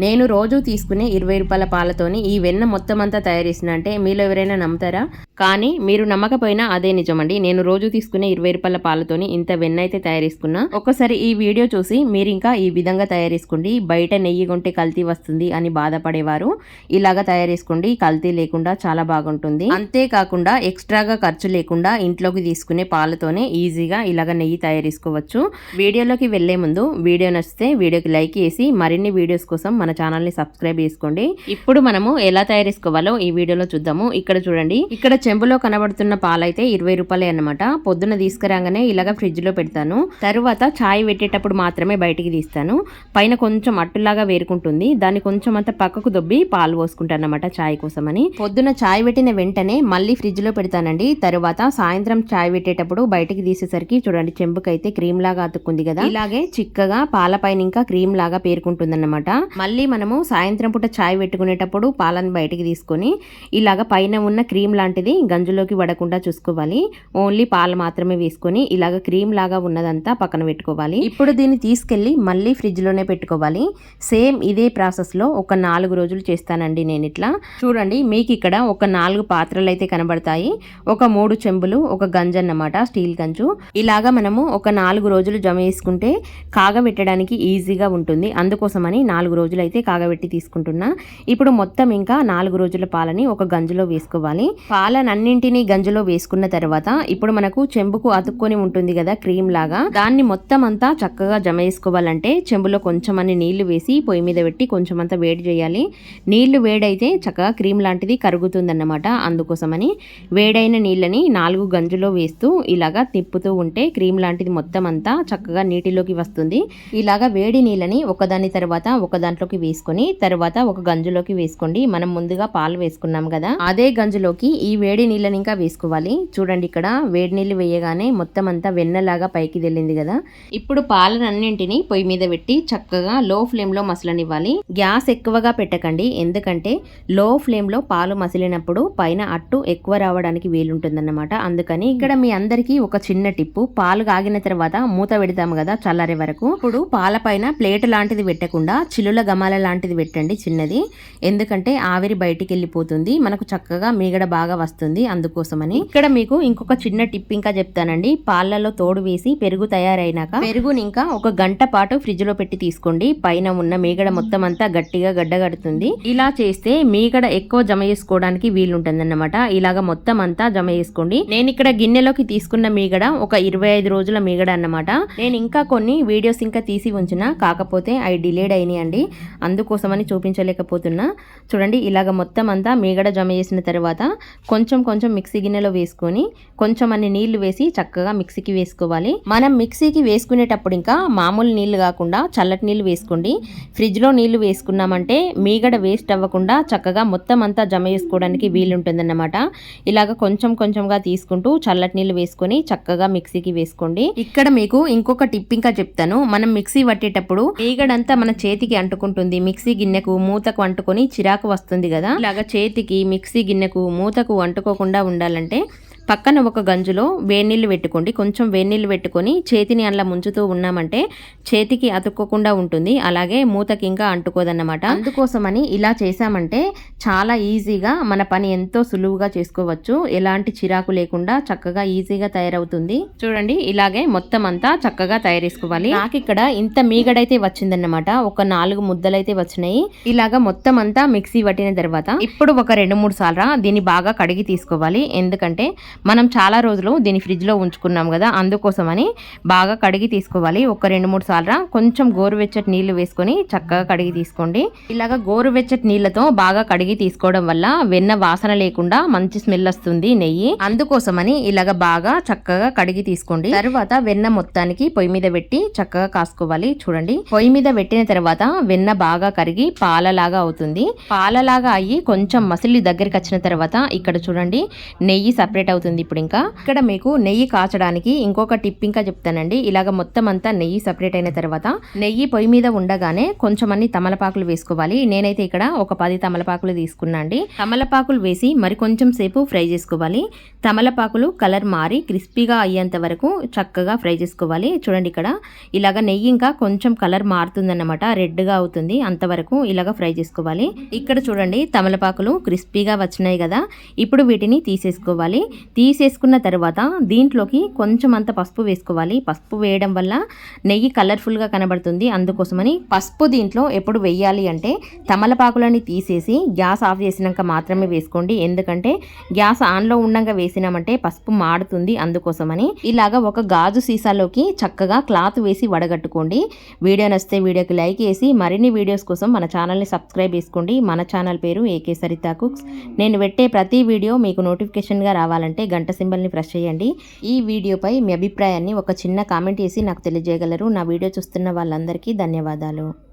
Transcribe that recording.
నేను రోజు తీసుకునే ఇరవై రూపాయల పాలతోని ఈ వెన్న మొత్తం అంతా తయారు చేసిన అంటే మీలో ఎవరైనా నమ్ముతారా? కానీ మీరు నమ్మకపోయినా అదే నిజమండి. నేను రోజు తీసుకునే ఇరవై రూపాయల పాలతోని ఇంత వెన్న అయితే తయారు చేసుకున్నా ఒక్కసారి ఈ వీడియో చూసి మీరు ఇంకా ఈ విధంగా తయారు చేసుకోండి. బయట నెయ్యి కొంటే కల్తీ వస్తుంది అని బాధపడేవారు. ఇలాగా తయారు చేసుకోండి. కల్తీ లేకుండా చాలా బాగుంటుంది. అంతేకాకుండా ఎక్స్ట్రాగా ఖర్చు లేకుండా ఇంట్లోకి తీసుకునే పాలతోనే ఈజీగా ఇలాగ నెయ్యి తయారు చేసుకోవచ్చు. వీడియోలోకి వెళ్ళే ముందు వీడియో నచ్చితే వీడియోకి లైక్ చేసి మరిన్ని వీడియోస్ కోసం మన ఛానల్ని సబ్స్క్రైబ్ చేసుకోండి. ఇప్పుడు మనము ఎలా తయారు చేసుకోవాలో ఈ వీడియోలో చూద్దాము. ఇక్కడ చూడండి. ఇక్కడ చెంబులో కనబడుతున్న పాలైతే ఇరవై రూపాయలే అనమాట పొద్దున తీసుకురాగానే ఇలాగ ఫ్రిడ్జ్లో పెడతాను. తర్వాత చాయ్ పెట్టేటప్పుడు మాత్రమే బయటికి తీస్తాను. పైన కొంచెం అట్టులాగా వేరుకుంటుంది. దాన్ని కొంచెం అంత పక్కకు దొబ్బి పాలు పోసుకుంటాను అనమాట చాయ్ కోసమని. పొద్దున చాయ్ పెట్టిన వెంటనే మళ్ళీ ఫ్రిడ్జ్లో పెడతానండి. తర్వాత సాయంత్రం చాయ్ పెట్టేటప్పుడు బయటికి తీసేసరికి చూడండి చెంబుకైతే క్రీమ్ లాగా అతుక్కుంది కదా. ఇలాగే చిక్కగా పాల పైన ఇంకా క్రీమ్ లాగా పేరుకుంటుందన్నమాట. మళ్ళీ మళ్ళీ మనము సాయంత్రం పూట చాయ్ పెట్టుకునేటప్పుడు పాలను బయటికి తీసుకొని ఇలాగ పైన ఉన్న క్రీమ్ లాంటిది గంజులోకి పడకుండా చూసుకోవాలి. ఓన్లీ పాలు మాత్రమే వేసుకొని ఇలాగ క్రీమ్ లాగా ఉన్నదంతా పక్కన పెట్టుకోవాలి. ఇప్పుడు దీన్ని తీసుకెళ్ళి మళ్ళీ ఫ్రిడ్జ్లోనే పెట్టుకోవాలి. సేమ్ ఇదే ప్రాసెస్లో ఒక నాలుగు రోజులు చేస్తానండి నేను ఇట్లా. చూడండి మీకు ఇక్కడ ఒక నాలుగు పాత్రలు అయితే కనబడతాయి. ఒక మూడు చెంబులు ఒక గంజు అన్నమాట స్టీల్ గంజు. ఇలాగా మనము ఒక నాలుగు రోజులు జమ చేసుకుంటే కాగబెట్టడానికి ఈజీగా ఉంటుంది. అందుకోసమని నాలుగు రోజులు అయితే కాగబెట్టి తీసుకుంటున్నా. ఇప్పుడు మొత్తం ఇంకా నాలుగు రోజుల పాలని ఒక గంజులో వేసుకోవాలి. పాలనన్నింటినీ గంజులో వేసుకున్న తర్వాత ఇప్పుడు మనకు చెంబుకు అతుక్కొని ఉంటుంది కదా క్రీమ్ లాగా. దాన్ని మొత్తం అంతా చక్కగా జమ చేసుకోవాలంటే చెంబులో కొంచెం అన్ని నీళ్ళు వేసి పొయ్యి మీద పెట్టి కొంచెం అంతా వేడి చేయాలి. నీళ్ళు వేడైతే చక్కగా క్రీమ్ లాంటిది కరుగుతుందన్నమాట అందుకోసమని. వేడైన నీళ్ళని నాలుగు గంజులో వేస్తూ ఇలాగా తిప్పుతూ ఉంటే క్రీమ్ లాంటిది మొత్తం అంతా చక్కగా నీటిలోకి వస్తుంది. ఇలాగా వేడి నీళ్ళని ఒకదాని తర్వాత ఒక దాంట్లోకి వేసుకొని తర్వాత ఒక గంజులోకి వేసుకోండి. మనం ముందుగా పాలు వేసుకున్నాం కదా. అదే గంజులోకి ఈ వేడి నీళ్ళని ఇంకా వేసుకోవాలి. చూడండి ఇక్కడ వేడి నీళ్ళు వేయగానే మొత్తం అంతా వెన్నలాగా పైకి తెల్లింది కదా. ఇప్పుడు పాలనన్నింటినీ పొయ్యి మీద పెట్టి చక్కగా లో ఫ్లేమ్లో మసలనివ్వాలి. గ్యాస్ ఎక్కువగా పెట్టకండి. ఎందుకంటే లో ఫ్లేమ్లో పాలు మసిలినప్పుడు పైన అట్టు ఎక్కువ రావడానికి వీలుంటుందన్నమాట. అందుకని ఇక్కడ మీ అందరికీ ఒక చిన్న టిప్పు. పాలు కాగిన తర్వాత మూత పెడతాము కదా చల్లారే వరకు. ఇప్పుడు పాల పైన ప్లేట్ లాంటిది పెట్టకుండా చిల్లుల గమాల లాంటిది పెట్టండి చిన్నది. ఎందుకంటే ఆవిరి బయటికి వెళ్ళిపోతుంది మనకు చక్కగా మీగడ బాగా వస్తుంది అందుకోసమని. ఇక్కడ మీకు ఇంకొక చిన్న టిప్ ఇంకా చెప్తానండి. పాలలో తోడు వేసి పెరుగు తయారైనాక పెరుగుని ఇంకా ఒక గంట పాటు ఫ్రిడ్జ్లో పెట్టి తీసుకోండి. పైన ఉన్న మీగడ మొత్తం అంతా గట్టిగా గడ్డగడుతుంది ఇలా చేస్తే మీగడ ఎక్కువ జమ చేసుకోవడానికి వీలుంటుంది అన్నమాట ఇలాగ మొత్తం అంతా జమ చేసుకోండి. నేను ఇక్కడ గిన్నెలోకి తీసుకున్న మీగడ ఒక ఇరవై ఐదు రోజుల మీగడ అన్నమాట. నేను ఇంకా కొన్ని వీడియోస్ ఇంకా తీసి ఉంచిన. కాకపోతే అవి డిలేడ్ అయినాయండి. అందుకోసమని చూపించలేకపోతున్నా. చూడండి ఇలాగ మొత్తం అంతా మీగడ జమ చేసిన తర్వాత కొంచెం కొంచెం మిక్సీ గిన్నెలో వేసుకొని కొంచెం అన్ని నీళ్ళు వేసి చక్కగా మిక్సీకి వేసుకోవాలి. మనం మిక్సీకి వేసుకునేటప్పుడు ఇంకా మామూలు నీళ్ళు కాకుండా చల్లటి నీళ్ళు వేసుకోండి. ఫ్రిడ్జ్లో నీళ్ళు వేసుకున్నామంటే మీగడ వేస్ట్ అవ్వకుండా చక్కగా మొత్తం అంతా జమ చేసుకోవడానికి వీలుంటుందన్నమాట. ఇలాగ కొంచెం కొంచెంగా తీసుకుంటూ చల్లటి నీళ్ళు వేసుకొని చక్కగా మిక్సీకి వేసుకోండి. ఇక్కడ మీకు ఇంకొక టిప్ ఇంకా చెప్తాను. మనం మిక్సీ పట్టేటప్పుడు మీగడంతా మన చేతికి అంటుకుంటుంది. మిక్సీ గిన్నెకు మూతకు అంటుకొని చిరాకు వస్తుంది కదా? ఇలాగ చేతికి మిక్సీ గిన్నెకు మూతకు అంటుకోకుండా ఉండాలంటే పక్కన ఒక గంజులో వేడినీళ్ళు పెట్టుకోండి. కొంచెం వేడినీళ్ళు పెట్టుకొని చేతిని అలా ముంచుతూ ఉన్నామంటే చేతికి అతుక్కోకుండా ఉంటుంది. అలాగే మూతకి ఇంకా అంటుకోదన్నమాట. అందుకోసమని ఇలా చేసామంటే చాలా ఈజీగా మన పని ఎంతో సులువుగా చేసుకోవచ్చు. ఎలాంటి చిరాకు లేకుండా చక్కగా ఈజీగా తయారవుతుంది. చూడండి ఇలాగే మొత్తం అంతా చక్కగా తయారు చేసుకోవాలి. నాకు ఇక్కడ ఇంత మీగడైతే వచ్చిందన్నమాట. ఒక నాలుగు ముద్దలైతే వచ్చినాయి. ఇలాగా మొత్తం అంతా మిక్సీ పట్టిన తర్వాత ఇప్పుడు ఒక రెండు మూడు సార్లు దీన్ని బాగా కడిగి తీసుకోవాలి. ఎందుకంటే మనం చాలా రోజులు దీన్ని ఫ్రిడ్జ్లో ఉంచుకున్నాం కదా అందుకోసమని బాగా కడిగి తీసుకోవాలి. ఒక రెండు మూడు సార్లు కొంచెం గోరువెచ్చటి నీళ్ళు వేసుకొని చక్కగా కడిగి తీసుకోండి. ఇలాగ గోరువెచ్చటి నీళ్ళతో బాగా కడిగి తీసుకోవడం వల్ల వెన్న వాసన లేకుండా మంచి స్మెల్ వస్తుంది నెయ్యి. అందుకోసమని ఇలాగ బాగా చక్కగా కడిగి తీసుకోండి. తర్వాత వెన్న మొత్తానికి పొయ్యి మీద పెట్టి చక్కగా కాసుకోవాలి. చూడండి. పొయ్యి మీద పెట్టిన తర్వాత వెన్న బాగా కరిగి పాలలాగా అవుతుంది. పాలలాగా అయ్యి కొంచెం మసిలి దగ్గరికి వచ్చిన తర్వాత ఇక్కడ చూడండి నెయ్యి సపరేట్ అవుతుంది. అవుతుంది ఇప్పుడు ఇంకా. ఇక్కడ మీకు నెయ్యి కాచడానికి ఇంకొక టిప్ ఇంకా చెప్తానండి. ఇలాగ మొత్తం అంతా నెయ్యి సపరేట్ అయిన తర్వాత నెయ్యి పొయ్యి మీద ఉండగానే కొంచెం అన్ని తమలపాకులు వేసుకోవాలి. నేనైతే ఇక్కడ ఒక పది తమలపాకులు తీసుకున్నా అండి తమలపాకులు వేసి మరి కొంచెం సేపు ఫ్రై చేసుకోవాలి. తమలపాకులు కలర్ మారి క్రిస్పీగా అయ్యేంత వరకు చక్కగా ఫ్రై చేసుకోవాలి. చూడండి ఇక్కడ ఇలాగ నెయ్యి ఇంకా కొంచెం కలర్ మారుతుందన్నమాట. రెడ్గా అవుతుంది. అంతవరకు ఇలాగ ఫ్రై చేసుకోవాలి. ఇక్కడ చూడండి తమలపాకులు క్రిస్పీగా వచ్చినాయి కదా. ఇప్పుడు వీటిని తీసేసుకోవాలి. తీసేసుకున్న తర్వాత దీంట్లోకి కొంచెం అంత పసుపు వేసుకోవాలి. పసుపు వేయడం వల్ల నెయ్యి కలర్ఫుల్గా కనబడుతుంది. అందుకోసమని పసుపు దీంట్లో ఎప్పుడు వేయాలి అంటే తమలపాకులని తీసేసి గ్యాస్ ఆఫ్ చేసినాక మాత్రమే వేసుకోండి. ఎందుకంటే గ్యాస్ ఆన్లో ఉండగా వేసినామంటే పసుపు మాడుతుంది. అందుకోసమని ఇలాగ ఒక గాజు సీసాలోకి చక్కగా క్లాత్ వేసి వడగట్టుకోండి. వీడియో నచ్చితే వీడియోకి లైక్ వేసి మరిన్ని వీడియోస్ కోసం మన ఛానల్ని సబ్స్క్రైబ్ చేసుకోండి. మన ఛానల్ పేరు ఏకే సరితా కుక్స్. నేను పెట్టే ప్రతి వీడియో మీకు నోటిఫికేషన్గా రావాలంటే గంట సింబల్ని ప్రెస్ చేయండి. ఈ వీడియోపై మీ అభిప్రాయాన్ని ఒక చిన్న కామెంట్ చేసి నాకు తెలియజేయగలరు. నా వీడియో చూస్తున్న వాళ్ళందరికీ ధన్యవాదాలు.